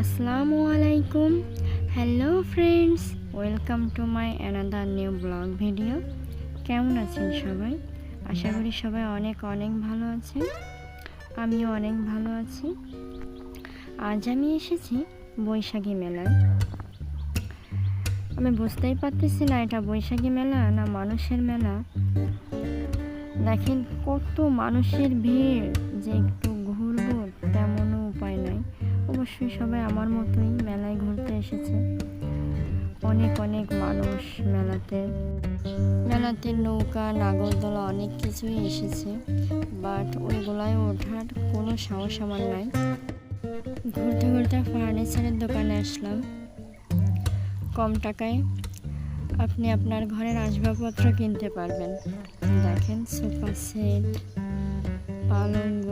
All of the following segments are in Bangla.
আসসালামু আলাইকুম hello friends welcome to my another new blog video কেমন আছেন সবাই? আশা করি সবাই অনেক অনেক ভালো আছেন। আমিও অনেক ভালো আছি। আজ আমি এসেছি বৈশাখী মেলায়। আমি বুঝতেই পারতেছি না এটা বৈশাখী মেলা না মানুষের মেলা। দেখেন কত মানুষের ভিড় যে একটু অবশ্যই সবাই আমার মতোই মেলায় ঘুরতে এসেছে। অনেক অনেক মানুষ মেলাতে। মেলাতে নৌকা, নাগরদোলা অনেক কিছুই এসেছে বাট ওইগুলায় ওঠার কোনো সাহস আমার নাই। ঘুরতে ঘুরতে ফার্নিচারের দোকানে আসলাম। কম টাকায় আপনি আপনার ঘরের আসবাবপত্র কিনতে পারবেন। দেখেন সোফা সেট পালঙ্গ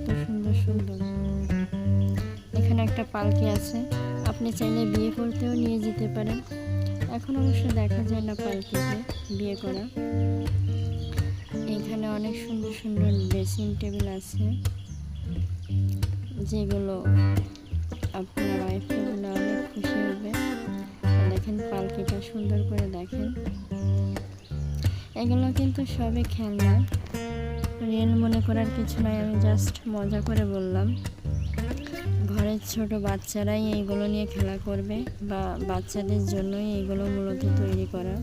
কত সুন্দর সুন্দর। এখানে একটা পালকি আছে। আপনি চাইলে বিয়ে করতেও নিয়ে যেতে পারেন। এখন অবশ্য দেখা যায় না পালকিতে বিয়ে করা এখানে অনেক সুন্দর সুন্দর ড্রেসিং টেবিল আছে। যেগুলো আপনার ওয়াইফ এগুলো অনেক খুশি হবে। দেখেন পালকিটা সুন্দর করে দেখেন। এগুলো কিন্তু সবই খেলনা। রিয়েল মনে করার কিছু নাই, আমি জাস্ট মজা করে বললাম। ঘরের ছোট বাচ্চারাই এইগুলো নিয়ে খেলা করবে বা বাচ্চাদের জন্যই এইগুলো মূলত তৈরি করা।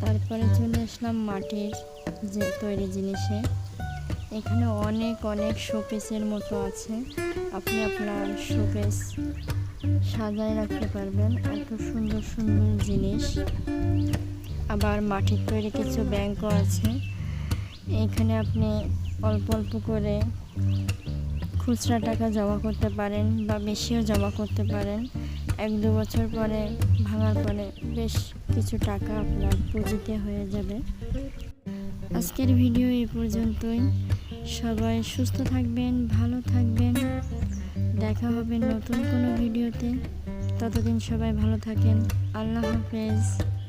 তারপরে চলে আসলাম মাটির যে তৈরি জিনিসে। এখানে অনেক অনেক শোপিসের মতো আছে। আপনি আপনার শোকেস সাজায় রাখতে পারবেন, এত সুন্দর সুন্দর জিনিস। আবার মাটির তৈরি কিছু ব্যাংকও আছে। এখানে আপনি অল্প অল্প করে খুচরা টাকা জমা করতে পারেন বা বেশিও জমা করতে পারেন। এক দু বছর পরে ভাঙার পরে বেশ কিছু টাকা আপনার পুঁজিতে হয়ে যাবে। আজকের ভিডিও এই পর্যন্তই। সবাই সুস্থ থাকবেন, ভালো থাকবেন। দেখা হবে নতুন কোনো ভিডিওতে। ততদিন সবাই ভালো থাকেন। আল্লাহ হাফেজ।